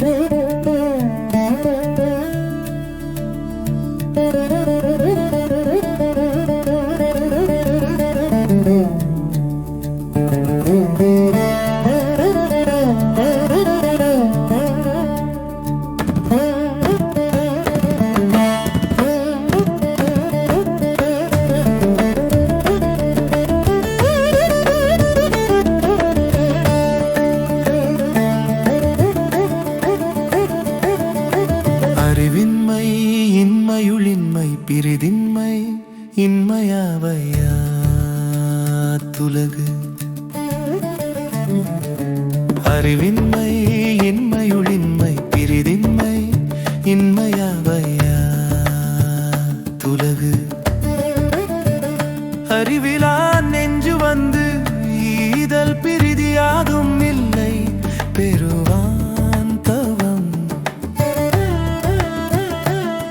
Thank you. இன்மை இன்மையுளின்மை பிரிதின்மை இன்மையாவையா துலகு. அறிவின்மை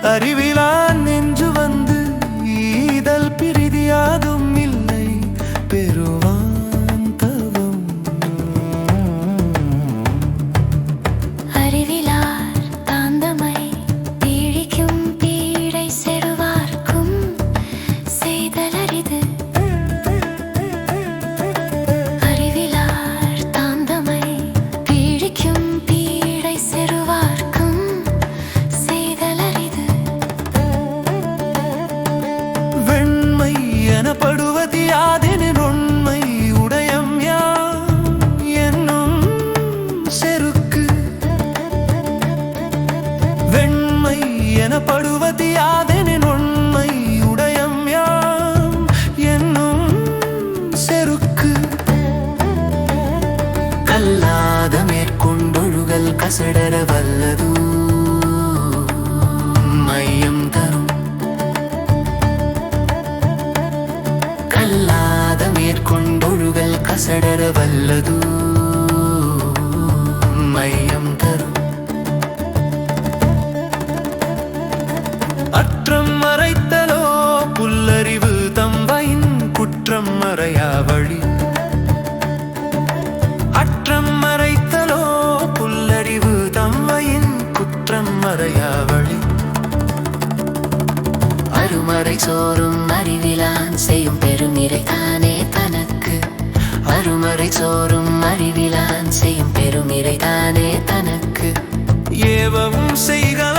அறிவிலான் எனப்படுவது யாதெனின் உண்மை உடையம் யாம் என்னும் செருக்கு. கல்லாத மேற்கொண்டொழுகல் கசடர வல்லது. மையம் தரும். கல்லாத மேற்கொண்டொழுகல் கசடர வல்லதூ. குற்றம் மறையா வழி. அற்றம் மறைத்தலோ புல்லறிவு தம்மையின் குற்றம் மறையா வழி. அருமறை சோறும் அறிவிலான் செய்யும் பெருமிரை தானே தனக்கு. அருமறை சோறும் அறிவிலான் செய்யும் பெருமிரை தானே தனக்கு. ஏவவும் செய்க